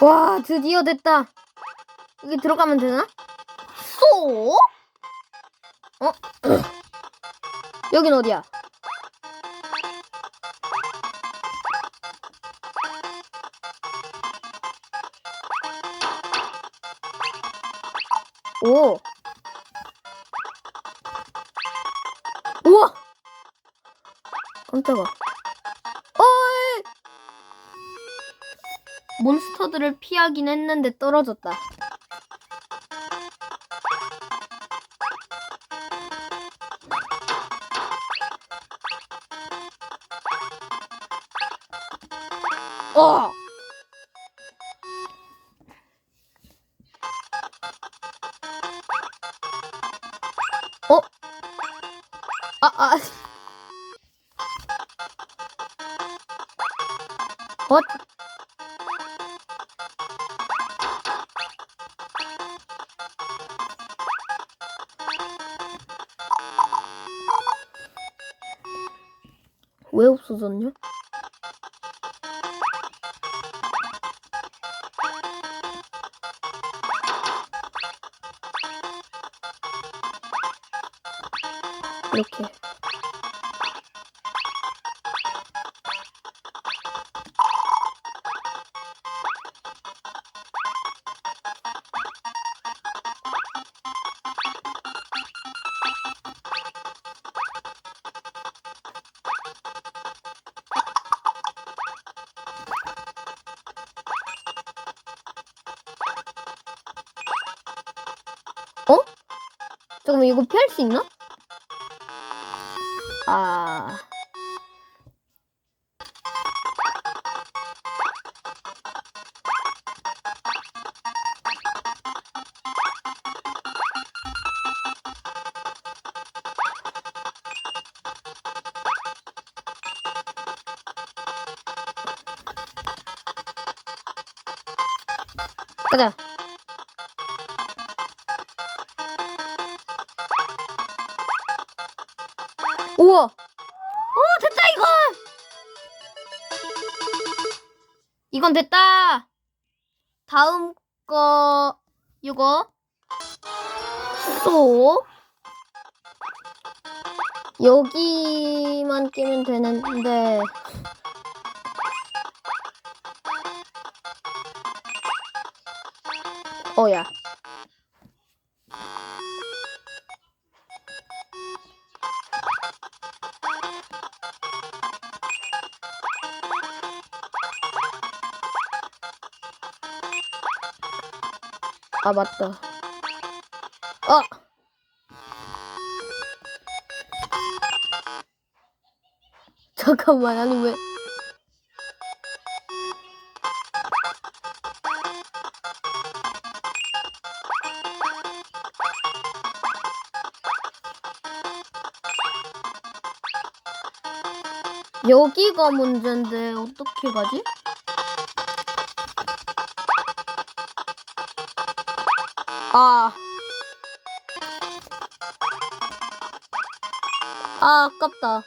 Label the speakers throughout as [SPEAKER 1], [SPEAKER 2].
[SPEAKER 1] 와, 드디어 됐다. 여기 들어가면 되나? 쏘? 어? 여긴 어디야? 오. 우와! 깜짝아. 몬스터들을 피하긴 했는데 떨어졌다. 어! 어? 아, 아. 왜 이거 피할 수 있나? 아. 가자. 우와! 오, 됐다, 이건! 이건 됐다! 다음 거, 이거. 쏙. 여기만 끼면 되는데. 어야. 아, 맞다. 어! 잠깐만, 아니, 왜. 여기가 문제인데, 어떻게 가지? 아. 아, 아깝다.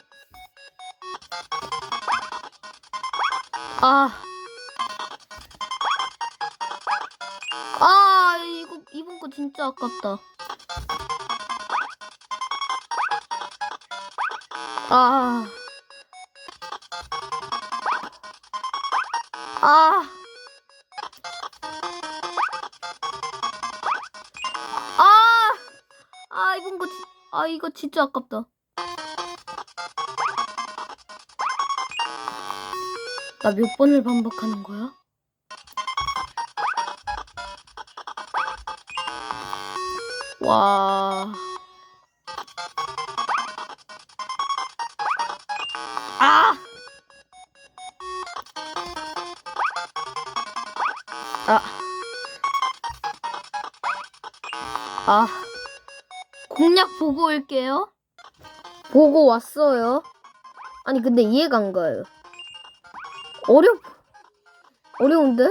[SPEAKER 1] 아. 아, 이거, 이번 거 진짜 아깝다. 아. 아. 아! 이거 진짜 아깝다. 나 몇 번을 반복하는 거야? 와. 올게요. 보고 왔어요. 아니, 근데 이해가 안 가요. 어려, 어려운데?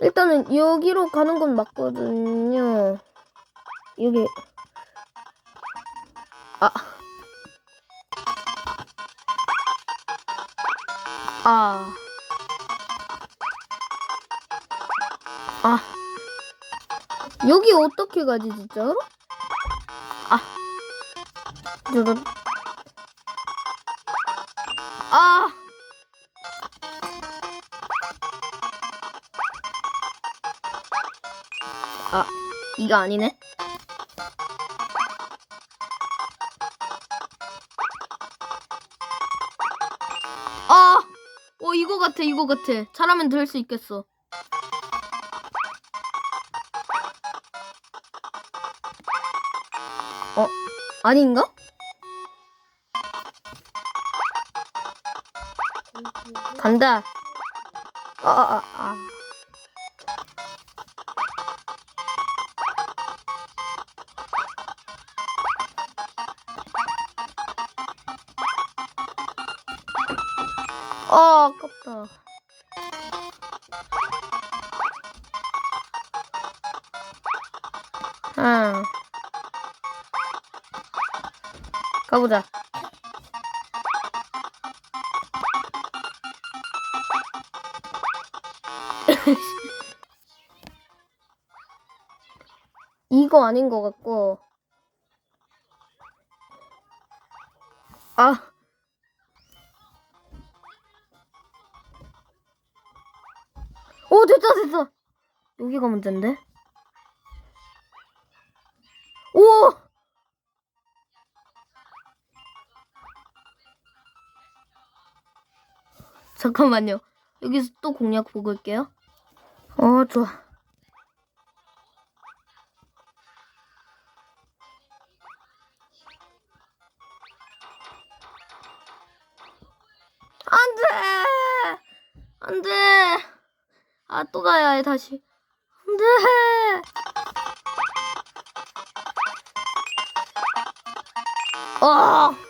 [SPEAKER 1] 일단은 여기로 가는 건 맞거든요. 여기. 아. 아. 아. 여기 어떻게 가지, 진짜로? 아. 저런. 아. 아, 이거 아니네. 아! 어, 이거 같아, 이거 같아. 잘하면 될 수 있겠어. 아닌가? 간다. 아, 아, 아. 아, 가보자. 이거 아닌 것 같고. 아. 오, 됐다, 됐다. 여기가 문제인데? 잠깐만요. 여기서 또 공략 보고 올게요. 어, 좋아. 안 돼! 안 돼! 아, 또 가야 해, 다시. 안 돼! 어!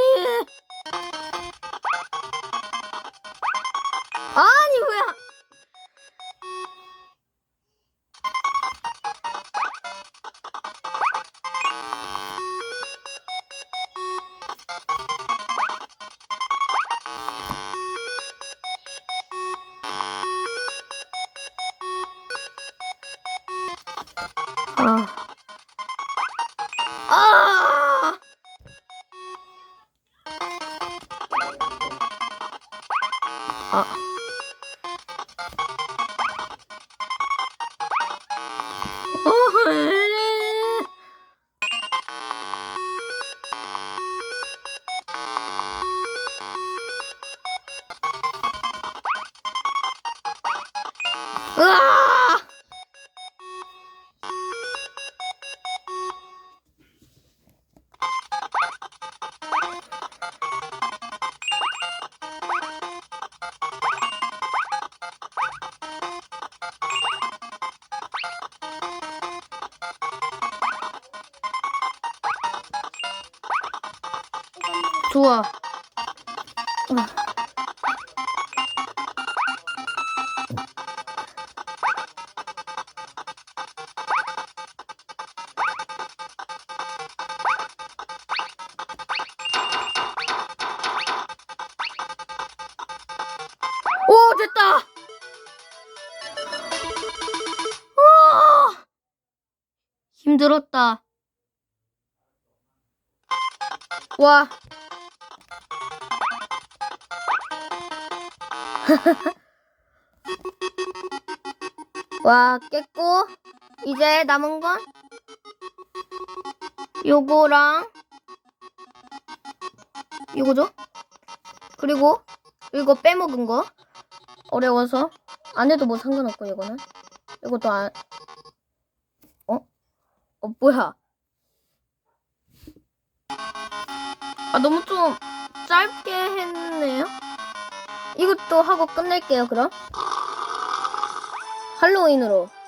[SPEAKER 1] 와. 와, 깼고, 이제 남은 건 요거랑 요거죠? 그리고 이거 빼먹은 거 어려워서 안 해도 뭐 상관없고 이거는 이것도 안 어? 어 뭐야? 아 너무 좀 짧게 했네요. 이것도 하고 끝낼게요, 그럼. 할로윈으로.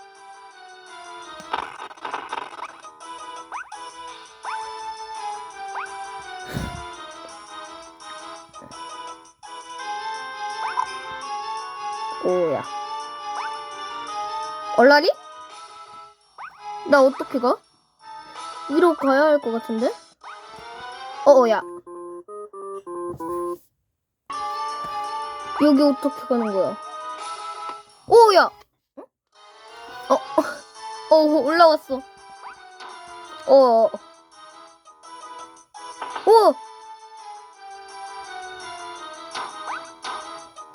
[SPEAKER 1] 오야. 얼라리? 나 어떻게 가? 위로 가야 할 것 같은데? 어어야. 여기 어떻게 가는 거야? 오야. 어? 어, 어 올라왔어. 어. 어. 오.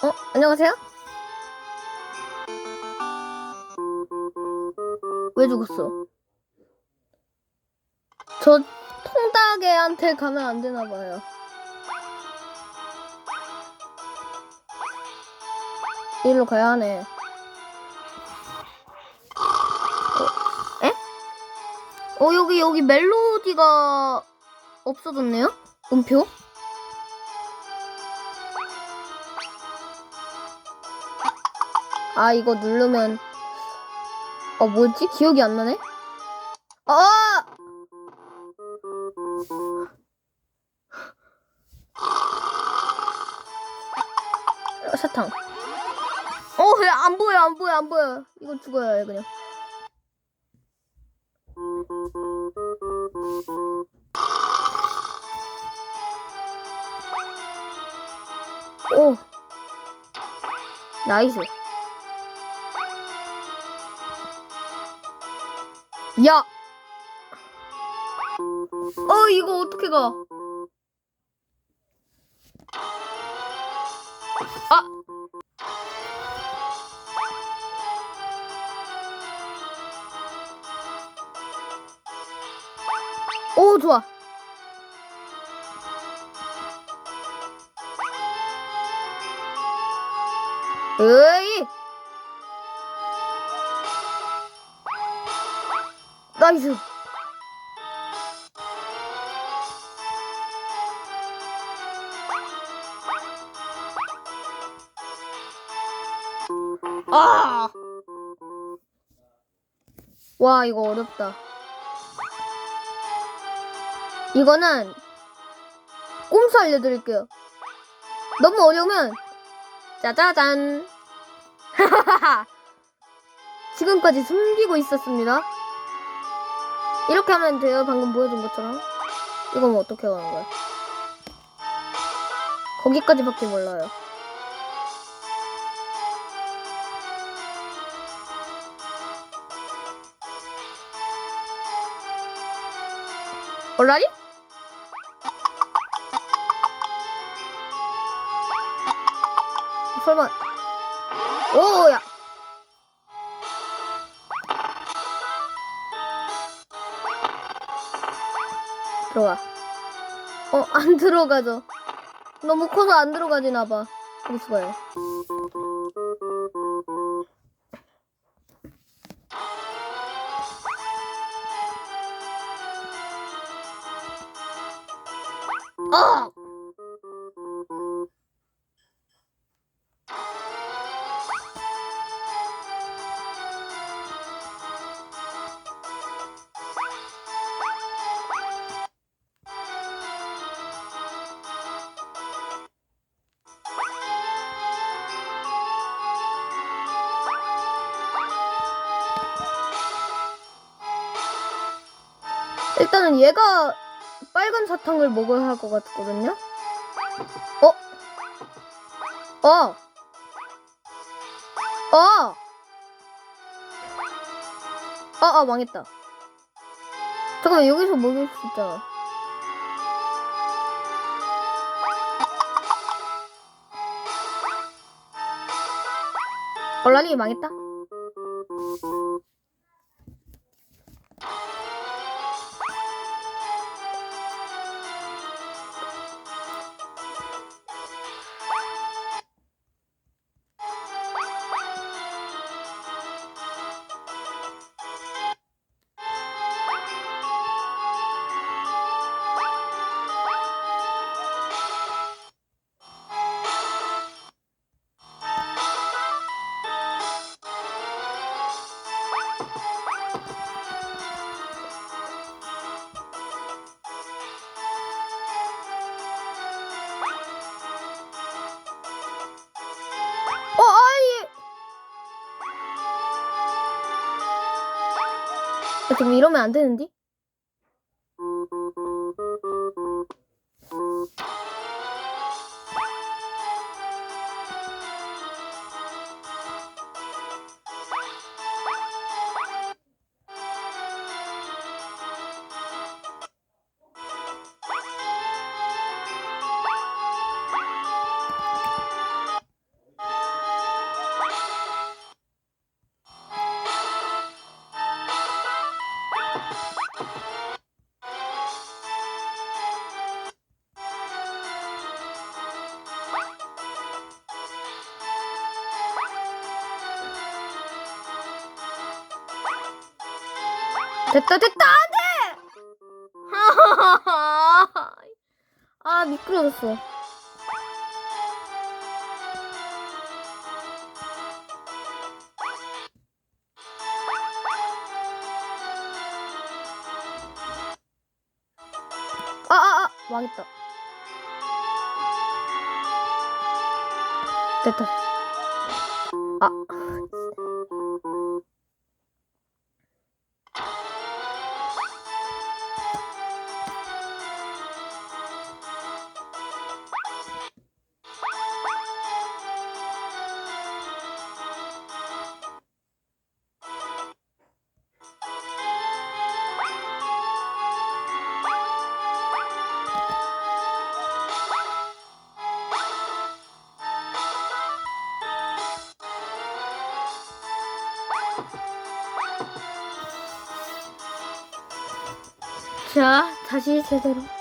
[SPEAKER 1] 어 안녕하세요. 왜 죽었어? 저 통닭애한테 가면 안 되나 봐요. 일로 가야 하네. 어, 에? 어, 여기, 여기 멜로디가 없어졌네요? 음표? 아, 이거 누르면. 어, 뭐지? 기억이 안 나네? 아! 안 보여. 이거 죽어야 해, 그냥. 오. 나이스. 야! 어, 이거 어떻게 가? 으이! 나이스. 아! 와, 이거 어렵다. 이거는 꼼수 알려드릴게요. 너무 어려우면 짜자잔. 지금까지 숨기고 있었습니다. 이렇게 하면 돼요. 방금 보여준 것처럼. 이건 뭐 어떻게 가는 거야? 거기까지밖에 몰라요. 얼라리? 설마. 오야. 들어와 어안 들어가죠. 너무 커서 안 들어가지나 봐. 어디 수가요 일단은 얘가 빨간 사탕을 먹어야 할 것 같거든요. 어? 어? 어? 아, 아, 망했다. 잠깐만, 여기서 먹을 수 있잖아. 얼라리 망했다. 야, 지금 이러면 안 되는데? 됐다 됐다 안돼! 아 미끄러졌어. 아아아 망했다. 됐다. 자, 다시 제대로.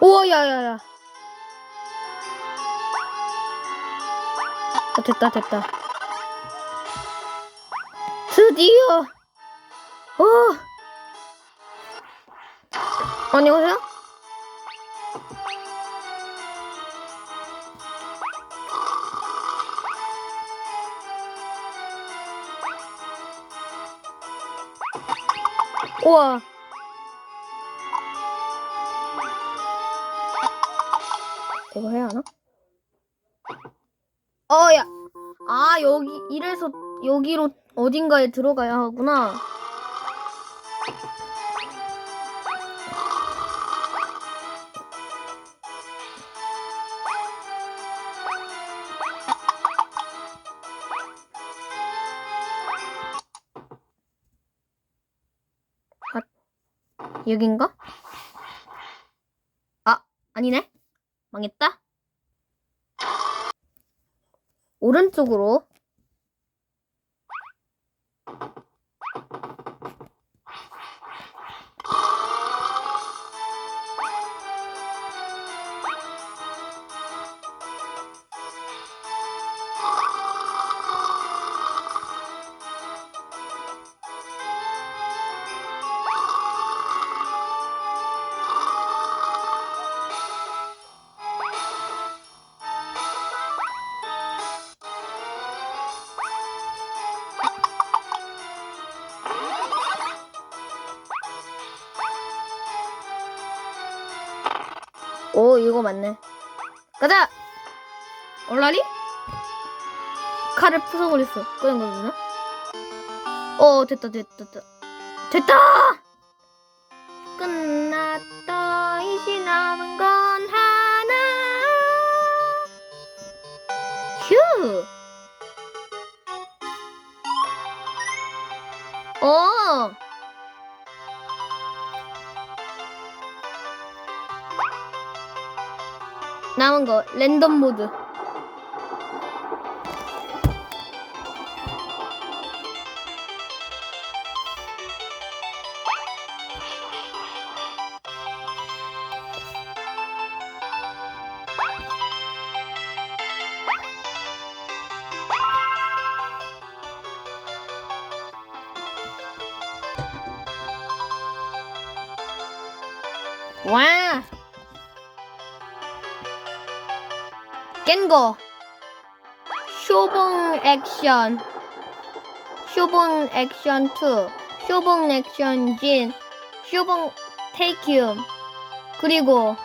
[SPEAKER 1] 오, 야, 야, 야. 아, 됐다, 됐다. 드디어. 어. 안녕하세요? 우와. 이거 해야 하나? 어, 야. 아, 여기, 이래서 여기로 어딘가에 들어가야 하구나. 아, 여긴가? 아, 아니네. 망했다. 오른쪽으로 오 이거 맞네. 가자! 얼라리? 칼을 부숴버렸어. 끄는 거구나? 어 됐다 됐다 됐다. 됐다! 끝났다. 이제 남은 건 하나. 휴! 어. 남은 거 랜덤 모드. 깬 거. 쇼봉 액션. 쇼봉 액션 2. 쇼봉 액션 진. 쇼봉 테이큐움. 그리고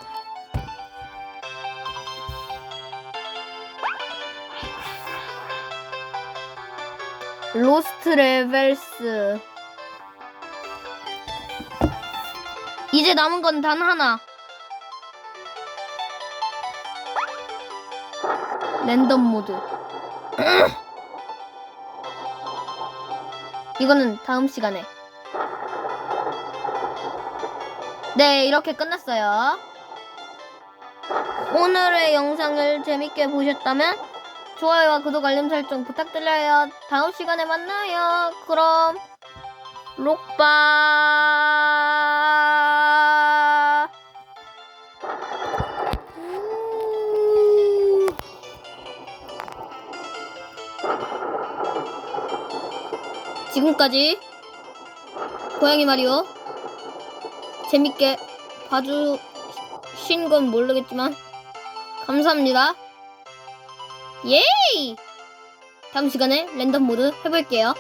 [SPEAKER 1] 로스트 레벨스. 이제 남은 건 단 하나. 랜덤 모드. 이거는 다음 시간에. 네, 이렇게 끝났어요. 오늘의 영상을 재밌게 보셨다면 좋아요와 구독, 알림 설정 부탁드려요. 다음 시간에 만나요. 그럼 록바 지금까지 고양이 마리오 재밌게 봐주신 건 모르겠지만 감사합니다. 예이! 다음 시간에 랜덤 모드 해볼게요.